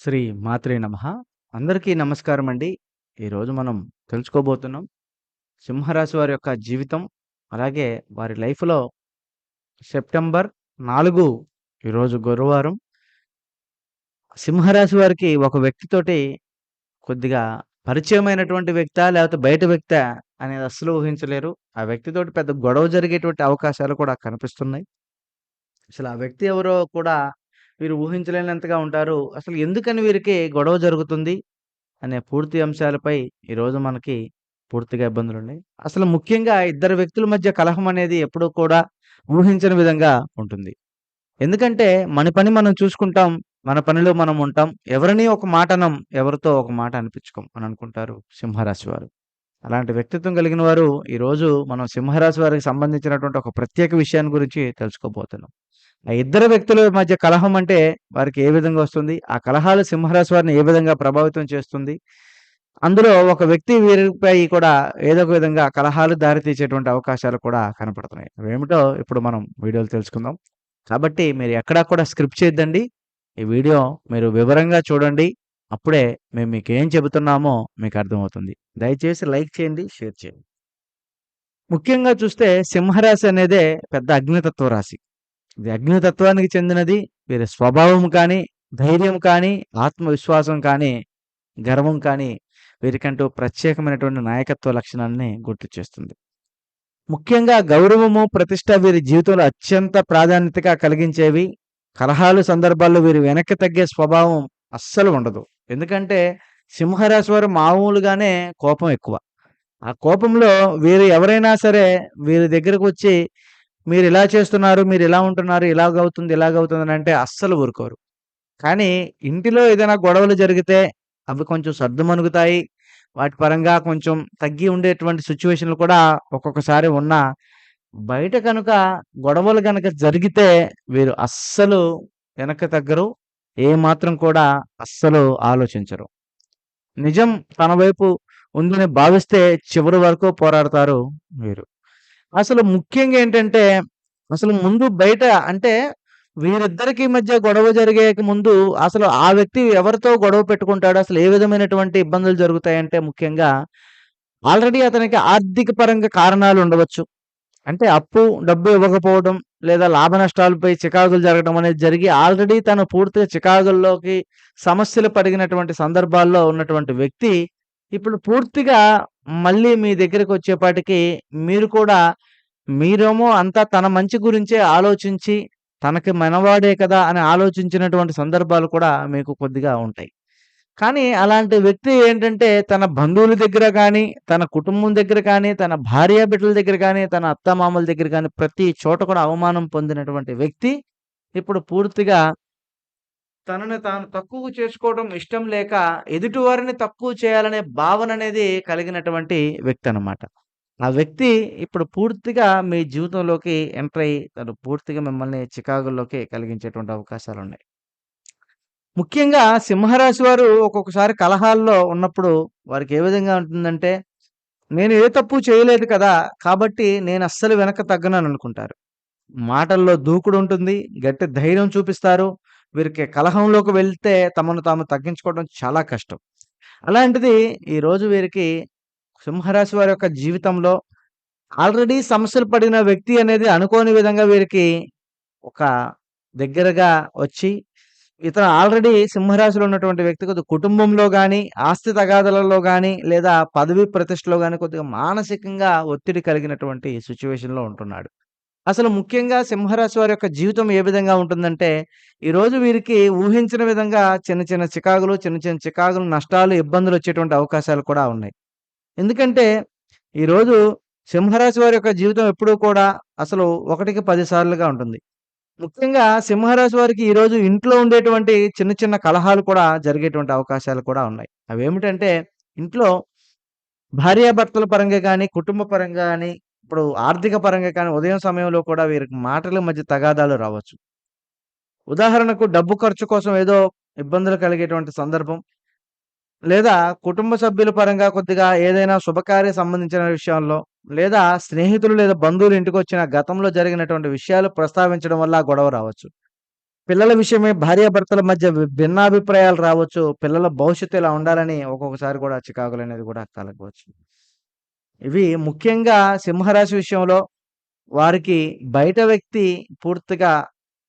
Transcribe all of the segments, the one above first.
శ్రీ మాత్రే నమః. అందరికీ నమస్కారం అండి. ఈరోజు మనం తెలుసుకోబోతున్నాం. సింహరాశి వారి యొక్క జీవితం, అలాగే వారి లైఫ్‌లో సెప్టెంబర్ నాలుగు ఈరోజు గురువారం. సింహరాశి వారికి ఒక వ్యక్తితోటి కొద్దిగా పరిచయమైనటువంటి వ్యక్తా? లేకపోతే బయట వ్యక్త అనేది అస్సలు ఊహించలేరు. ఆ వ్యక్తితోటి పెద్ద గొడవ జరిగేటువంటి అవకాశాలు కూడా కనిపిస్తున్నాయి. అసలు ఆ వ్యక్తి ఎవరో కూడా వీరు ఊహించలేనంతగా ఉంటారు. అసలు ఎందుకని వీరికి గొడవ జరుగుతుంది? అనే పూర్తి అంశాలపై ఈరోజు మనకి పూర్తిగా ఇబ్బందులు ఉన్నాయి అసలు ముఖ్యంగా ఇద్దరు వ్యక్తుల మధ్య కలహం అనేది ఎప్పుడూ కూడా ఊహించని విధంగా ఉంటుంది. ఎందుకంటే మన పని మనం చూసుకుంటాం. మన పనిలో మనం ఉంటాం. ఎవరిని ఒక మాట అనం. ఎవరితో ఒక మాట అనిపించుకోం అని అనుకుంటారు సింహరాశి వారు. అలాంటి వ్యక్తిత్వం కలిగిన వారు ఈరోజు మనం సింహరాశి వారికి సంబంధించినటువంటి ఒక ప్రత్యేక విషయాన్ని గురించి తెలుసుకోబోతున్నాం. ఆ ఇద్దరు వ్యక్తుల మధ్య కలహం అంటే వారికి ఏ విధంగా వస్తుంది? ఆ కలహాలు సింహరాశి వారిని ఏ విధంగా ప్రభావితం చేస్తుంది? అందులో ఒక వ్యక్తి వీరిపై కూడా ఏదో ఒక విధంగా కలహాలు దారితీసేటువంటి అవకాశాలు కూడా కనపడుతున్నాయి. అవేమిటో ఇప్పుడు మనం వీడియోలు తెలుసుకుందాం. కాబట్టి మీరు ఎక్కడా కూడా స్క్రిప్ట్ చేయొద్దండి. ఈ వీడియో మీరు వివరంగా చూడండి. అప్పుడే మేము మీకు ఏం చెబుతున్నామో మీకు అర్థమవుతుంది. దయచేసి లైక్ చేయండి, షేర్ చేయండి. ముఖ్యంగా చూస్తే సింహరాశి అనేదే పెద్ద అగ్నితత్వ రాశి. ఇది అగ్నితత్వానికి చెందినది. వీరి స్వభావం కానీ, ధైర్యం కానీ, ఆత్మవిశ్వాసం కానీ, గర్వం కానీ వీరికంటూ ప్రత్యేకమైనటువంటి నాయకత్వ లక్షణాన్ని గుర్తు చేస్తుంది. ముఖ్యంగా గౌరవము, ప్రతిష్ట వీరి జీవితంలో అత్యంత ప్రాధాన్యతగా కలిగించేవి. కలహాలు సందర్భాల్లో వీరు వెనక్కి తగ్గే స్వభావం అస్సలు ఉండదు. ఎందుకంటే సింహరాశి వారు మామూలుగానే కోపం ఎక్కువ. ఆ కోపంలో వీరు ఎవరైనా సరే వీరి దగ్గరకు వచ్చి మీరు ఇలా చేస్తున్నారు, మీరు ఇలా ఉంటున్నారు, ఇలాగవుతుంది, ఇలాగవుతుంది అని అంటే అస్సలు ఊరుకోరు. కానీ ఇంటిలో ఏదైనా గొడవలు జరిగితే అవి కొంచెం సద్దుమణుగుతాయి. వాటి పరంగా కొంచెం తగ్గి ఉండేటువంటి సిచ్యువేషన్లు కూడా ఒక్కొక్కసారి ఉన్నా, బయట కనుక గొడవలు కనుక జరిగితే వీరు అస్సలు వెనక్కి తగ్గరు. ఏమాత్రం కూడా అస్సలు ఆలోచించరు. నిజం తన వైపు ఉందని భావిస్తే చివరి వరకు పోరాడతారు వీరు. అసలు ముఖ్యంగా ఏంటంటే అసలు ముందు బయట అంటే వీరిద్దరికి మధ్య గొడవ జరిగేకి ముందు అసలు ఆ వ్యక్తి ఎవరితో గొడవ పెట్టుకుంటాడు అసలు ఏ విధమైనటువంటి ఇబ్బందులు జరుగుతాయంటే ముఖ్యంగా ఆల్రెడీ అతనికి ఆర్థిక పరంగా కారణాలు ఉండవచ్చు. అంటే అప్పు, డబ్బు ఇవ్వకపోవడం లేదా లాభ నష్టాలపై చికాకులు జరగడం అనేది జరిగి ఆల్రెడీ తను పూర్తిగా చికాకుల్లోకి సమస్యలు పడిగినటువంటి సందర్భాల్లో ఉన్నటువంటి వ్యక్తి ఇప్పుడు పూర్తిగా మళ్ళీ మీ దగ్గరకొచ్చేపాటికి మీరు కూడా మీరేమో అంతా తన మంచి గురించే ఆలోచించి తనకి మనవాడే కదా అని ఆలోచించినటువంటి సందర్భాలు కూడా మీకు కొద్దిగా ఉంటాయి. కానీ అలాంటి వ్యక్తి ఏంటంటే తన బంధువుల దగ్గర కానీ తన కుటుంబం దగ్గర కానీ, తన భార్యాబిడ్డల దగ్గర కానీ తన అత్తమామల దగ్గర కానీ ప్రతి చోట కూడా అవమానం పొందినటువంటి వ్యక్తి ఇప్పుడు పూర్తిగా తనని తాను తక్కువ చేసుకోవడం ఇష్టం లేక ఎదుటివారిని తక్కువ చేయాలనే భావన అనేది కలిగినటువంటి వ్యక్తి అన్నమాట. ఆ వ్యక్తి ఇప్పుడు పూర్తిగా మీ జీవితంలోకి ఎంటర్ అయ్యి తను పూర్తిగా మిమ్మల్ని చికాకుల్లోకి కలిగించేటువంటి అవకాశాలు ఉన్నాయి ముఖ్యంగా సింహరాశి వారు ఒక్కొక్కసారి కలహాల్లో ఉన్నప్పుడు వారికి ఏ విధంగా ఉంటుందంటే, నేను ఏ తప్పు చేయలేదు కదా! కాబట్టి నేను అస్సలు వెనక తగ్గనని అనుకుంటారు. మాటల్లో దూకుడు ఉంటుంది. గట్టి ధైర్యం చూపిస్తారు. వీరికి కలహంలోకి వెళ్తే తమను తాము తగ్గించుకోవడం చాలా కష్టం. అలాంటిది ఈరోజు వీరికి సింహరాశి వారి యొక్క జీవితంలో ఆల్రెడీ సమస్యలు పడిన వ్యక్తి అనేది అనుకోని విధంగా వీరికి ఒక దగ్గరగా వచ్చి ఇతను ఆల్రెడీ సింహరాశిలో ఉన్నటువంటి వ్యక్తి కొద్దిగా కుటుంబంలో కానీ ఆస్తి తగాదలలో కానీ లేదా పదవి ప్రతిష్టలో కానీ కొద్దిగా మానసికంగా ఒత్తిడి కలిగినటువంటి సిచ్యువేషన్లో ఉంటున్నాడు. అసలు ముఖ్యంగా సింహరాశి వారి యొక్క జీవితం ఏ విధంగా ఉంటుందంటే, ఈరోజు వీరికి ఊహించిన విధంగా చిన్న చిన్న చికాకులు, చిన్న చిన్న చికాకులు, నష్టాలు, ఇబ్బందులు వచ్చేటువంటి అవకాశాలు కూడా ఉన్నాయి. ఎందుకంటే ఈరోజు సింహరాశి వారి యొక్క జీవితం ఎప్పుడూ కూడా అసలు ఒకటికి పది సార్లుగా ఉంటుంది. ముఖ్యంగా సింహరాశి వారికి ఈరోజు ఇంట్లో ఉండేటువంటి చిన్న చిన్న కలహాలు కూడా జరిగేటువంటి అవకాశాలు కూడా ఉన్నాయి. అవి ఏమిటంటే ఇంట్లో భార్యాభర్తల పరంగా కానీ కుటుంబ పరంగా కానీ ఇప్పుడు ఆర్థిక పరంగా కానీ ఉదయం సమయంలో కూడా వీరికి మాటల మధ్య తగాదాలు రావచ్చు. ఉదాహరణకు డబ్బు ఖర్చు కోసం ఏదో ఇబ్బందులు కలిగేటువంటి సందర్భం. లేదా కుటుంబ సభ్యుల పరంగా కొద్దిగా ఏదైనా శుభకార్య సంబంధించిన విషయాల్లో, లేదా స్నేహితులు లేదా బంధువులు ఇంటికి వచ్చిన గతంలో జరిగినటువంటి విషయాలు ప్రస్తావించడం వల్ల గొడవ రావచ్చు. పిల్లల విషయమే భార్యాభర్తల మధ్య భిన్నాభిప్రాయాలు రావచ్చు. పిల్లల భవిష్యత్తు ఇలా ఉండాలని ఒక్కొక్కసారి కూడా చికాకులు అనేది కూడా కలగవచ్చు. ఇవి ముఖ్యంగా సింహరాశి విషయంలో వారికి బయట వ్యక్తి పూర్తిగా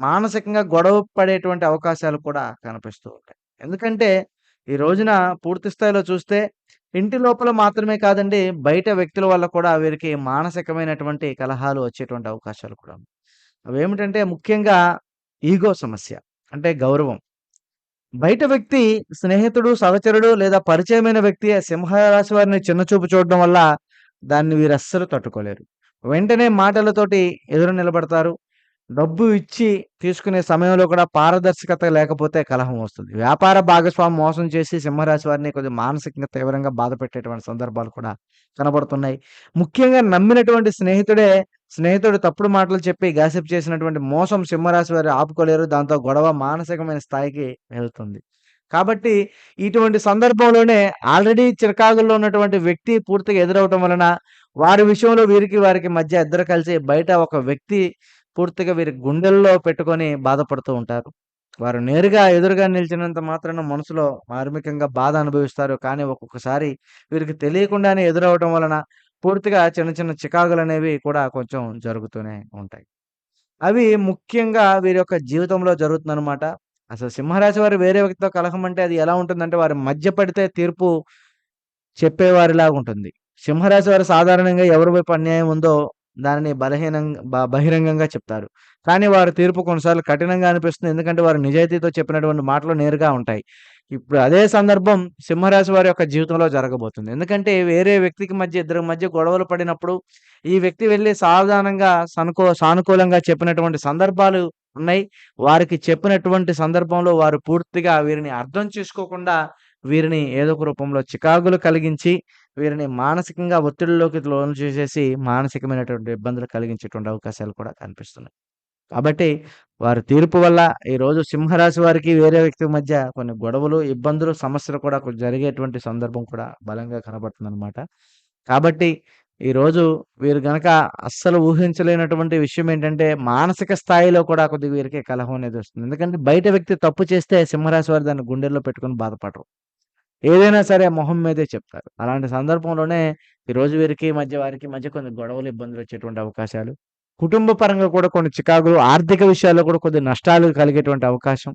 మానసికంగా గొడవ పడేటువంటి అవకాశాలు కూడా కనిపిస్తూ ఉంటాయి. ఎందుకంటే ఈ రోజున పూర్తి స్థాయిలో చూస్తే ఇంటి లోపల మాత్రమే కాదండి బయట వ్యక్తుల వల్ల కూడా వీరికి మానసికమైనటువంటి కలహాలు వచ్చేటువంటి అవకాశాలు కూడా ఉన్నాయి. అవేమిటంటే ముఖ్యంగా ఈగో సమస్య. అంటే గౌరవం. బయట వ్యక్తి స్నేహితుడు, సహచరుడు లేదా పరిచయమైన వ్యక్తి సింహరాశి వారిని చిన్నచూపు చూడడం వల్ల దాన్ని వీరస్సలు తట్టుకోలేరు. వెంటనే మాటలతోటి ఎదురు నిలబడతారు. డబ్బు ఇచ్చి తీసుకునే సమయంలో కూడా పారదర్శకత లేకపోతే కలహం వస్తుంది. వ్యాపార భాగస్వామి మోసం చేసి సింహరాశి వారిని కొద్దిగా మానసికంగా తీవ్రంగా బాధపెట్టేటువంటి సందర్భాలు కూడా కనబడుతున్నాయి. ముఖ్యంగా నమ్మినటువంటి స్నేహితుడే స్నేహితుడు తప్పుడు మాటలు చెప్పి గాసిప్ చేసినటువంటి మోసం సింహరాశి వారు ఆపుకోలేరు. దాంతో గొడవ మానసికమైన స్థాయికి వెళ్తుంది. కాబట్టి ఇటువంటి సందర్భంలోనే ఆల్రెడీ చిరకాగుల్లో ఉన్నటువంటి వ్యక్తి పూర్తిగా ఎదురవటం వలన వారి విషయంలో వీరికి వారికి మధ్య ఇద్దరు కలిసి బయట ఒక వ్యక్తి పూర్తిగా వీరి గుండెల్లో పెట్టుకొని బాధపడుతూ ఉంటారు. వారు నేరుగా ఎదురుగా నిలిచినంత మాత్రాన మనసులో మార్మికంగా బాధ అనుభవిస్తారు. కానీ ఒక్కొక్కసారి వీరికి తెలియకుండానే ఎదురవ్వటం వలన పూర్తిగా చిన్న చిన్న చికాకులు అనేవి కూడా కొంచెం జరుగుతూనే ఉంటాయి. అవి ముఖ్యంగా వీరి యొక్క జీవితంలో జరుగుతుందనమాట. అసలు సింహరాశి వారు వేరే వ్యక్తితో కలహం అంటే అది ఎలా ఉంటుందంటే వారి మధ్య పడితే తీర్పు చెప్పేవారిలాగా ఉంటుంది. సింహరాశి వారు సాధారణంగా ఎవరి వైపు అన్యాయం ఉందో దానిని బలహీనంగా బహిరంగంగా చెప్తారు. కానీ వారి తీర్పు కొన్నిసార్లు కఠినంగా అనిపిస్తుంది. ఎందుకంటే వారు నిజాయితీతో చెప్పినటువంటి మాటలు నేరుగా ఉంటాయి. ఇప్పుడు అదే సందర్భం సింహరాశి వారి యొక్క జీవితంలో జరగబోతుంది. ఎందుకంటే వేరే వ్యక్తికి మధ్య ఇద్దరి మధ్య గొడవలు పడినప్పుడు ఈ వ్యక్తి వెళ్ళి సావధానంగా సనుకో సానుకూలంగా చెప్పినటువంటి సందర్భాలు ఉన్నాయి. వారికి చెప్పినటువంటి సందర్భంలో వారు పూర్తిగా వీరిని అర్థం చేసుకోకుండా వీరిని ఏదో ఒక రూపంలో చికాకులు కలిగించి వీరిని మానసికంగా ఒత్తిడిలోకి లోను చేసేసి మానసికమైనటువంటి ఇబ్బందులు కలిగించేటువంటి అవకాశాలు కూడా కనిపిస్తున్నాయి. కాబట్టి వారి తీర్పు వల్ల ఈరోజు సింహరాశి వారికి వేరే వ్యక్తి మధ్య కొన్ని గొడవలు, ఇబ్బందులు, సమస్యలు కూడా జరిగేటువంటి సందర్భం కూడా బలంగా కనబడుతుందనమాట. కాబట్టి ఈరోజు వీరు గనక అస్సలు ఊహించలేనటువంటి విషయం ఏంటంటే మానసిక స్థాయిలో కూడా కొద్దిగా వీరికి కలహం అనేది వస్తుంది. ఎందుకంటే బయట వ్యక్తి తప్పు చేస్తే సింహరాశి వారు దాన్ని గుండెల్లో పెట్టుకొని బాధపడరు. ఏదైనా సరే మొహం మీదే చెప్తారు. అలాంటి సందర్భంలోనే ఈరోజు వీరికి మధ్య వారికి మధ్య కొన్ని గొడవలు, ఇబ్బందులు వచ్చేటువంటి అవకాశాలు. కుటుంబ పరంగా కూడా కొన్ని చికాకులు, ఆర్థిక విషయాల్లో కూడా కొద్ది నష్టాలు కలిగేటువంటి అవకాశం.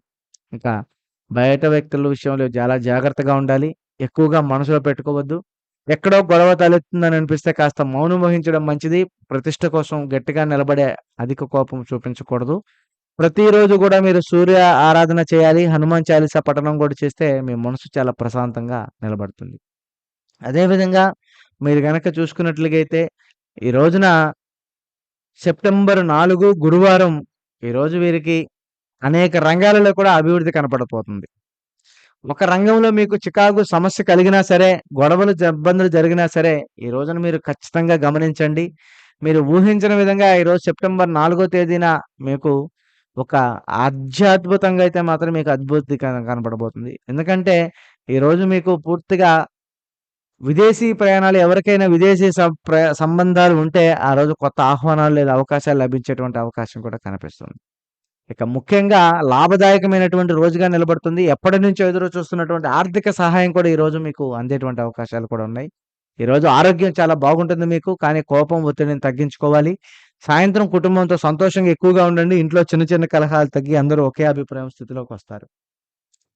ఇంకా బయట వ్యక్తుల విషయంలో చాలా జాగ్రత్తగా ఉండాలి. ఎక్కువగా మనసులో పెట్టుకోవద్దు. ఎక్కడో గొడవ తలెత్తుందని అనిపిస్తే కాస్త మౌనం వహించడం మంచిది. ప్రతిష్ట కోసం గట్టిగా నిలబడే అధిక కోపం చూపించకూడదు. ప్రతిరోజు కూడా మీరు సూర్య ఆరాధన చేయాలి. హనుమాన్ చాలీస పఠనం కూడా చేస్తే మీ మనసు చాలా ప్రశాంతంగా నిలబడుతుంది. అదేవిధంగా మీరు కనుక చూసుకున్నట్లుగైతే ఈ రోజున సెప్టెంబర్ నాలుగు గురువారం ఈరోజు వీరికి అనేక రంగాలలో కూడా అభివృద్ధి కనపడబోతుంది. ఒక రంగంలో మీకు చికాకు సమస్య కలిగినా సరే, గొడవలు ఇబ్బందులు జరిగినా సరే, ఈ రోజున మీరు ఖచ్చితంగా గమనించండి. మీరు ఊహించిన విధంగా ఈరోజు సెప్టెంబర్ నాలుగో తేదీన మీకు ఒక ఆధ్యాత్మికంగా అయితే మాత్రం మీకు అద్భుతి కనపడబోతుంది. ఎందుకంటే ఈరోజు మీకు పూర్తిగా విదేశీ ప్రయాణాలు ఎవరికైనా విదేశీ ప్ర సంబంధాలు ఉంటే ఆ రోజు కొత్త ఆహ్వానాలు లేదా అవకాశాలు లభించేటువంటి అవకాశం కూడా కనిపిస్తుంది. ఇక ముఖ్యంగా లాభదాయకమైనటువంటి రోజుగా నిలబడుతుంది. ఎప్పటి నుంచో ఎదురు చూస్తున్నటువంటి ఆర్థిక సహాయం కూడా ఈరోజు మీకు అందేటువంటి అవకాశాలు కూడా ఉన్నాయి. ఈరోజు ఆరోగ్యం చాలా బాగుంటుంది మీకు. కానీ కోపం, ఒత్తిడిని తగ్గించుకోవాలి. సాయంత్రం కుటుంబంతో సంతోషంగా ఎక్కువగా ఉండండి. ఇంట్లో చిన్న చిన్న కలహాలు తగ్గి అందరూ ఒకే అభిప్రాయం స్థితిలోకి వస్తారు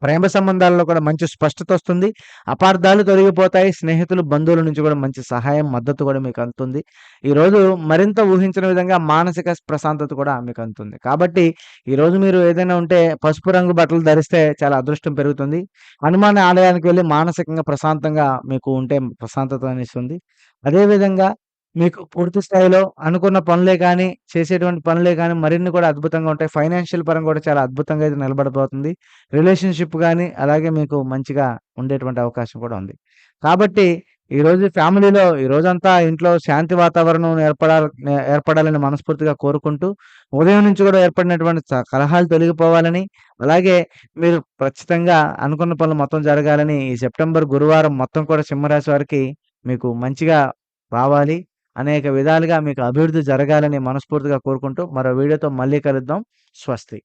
ప్రేమ సంబంధాలలో కూడా మంచి స్పష్టత వస్తుంది. అపార్థాలు తొలగిపోతాయి. స్నేహితులు, బంధువుల నుంచి కూడా మంచి సహాయం, మద్దతు కూడా మీకు అందుతుంది. ఈరోజు మరింత ఊహించిన విధంగా మానసిక ప్రశాంతత కూడా మీకు అందుతుంది. కాబట్టి ఈరోజు మీరు ఏదైనా ఉంటే పసుపు రంగు బట్టలు ధరిస్తే చాలా అదృష్టం పెరుగుతుంది. హనుమాన్ ఆలయానికి వెళ్ళి మానసికంగా ప్రశాంతంగా మీకు ఉంటే ప్రశాంతత అనిస్తుంది అదేవిధంగా మీకు పూర్తి స్థాయిలో అనుకున్న పనులే కానీ, చేసేటువంటి పనులే కానీ మరిన్ని కూడా అద్భుతంగా ఉంటాయి. ఫైనాన్షియల్ పరంగా కూడా చాలా అద్భుతంగా అయితే నిలబడబోతుంది. రిలేషన్‌షిప్ కానీ అలాగే మీకు మంచిగా ఉండేటువంటి అవకాశం కూడా ఉంది. కాబట్టి ఈరోజు ఫ్యామిలీలో ఈ రోజంతా ఇంట్లో శాంతి వాతావరణం ఏర్పడాలి ఏర్పడాలని మనస్ఫూర్తిగా కోరుకుంటూ, ఉదయం నుంచి కూడా ఏర్పడినటువంటి కలహాలు తొలగిపోవాలని, అలాగే మీరు ఖచ్చితంగా అనుకున్న పనులు మొత్తం జరగాలని ఈ సెప్టెంబర్ గురువారం మొత్తం కూడా సింహరాశి వారికి మీకు మంచిగా రావాలి. అనేక విధాలుగా మీకు అభివృద్ధి జరగాలని మనస్ఫూర్తిగా కోరుకుంటూ మరో వీడియోతో మళ్ళీ కలుద్దాం. స్వస్తి.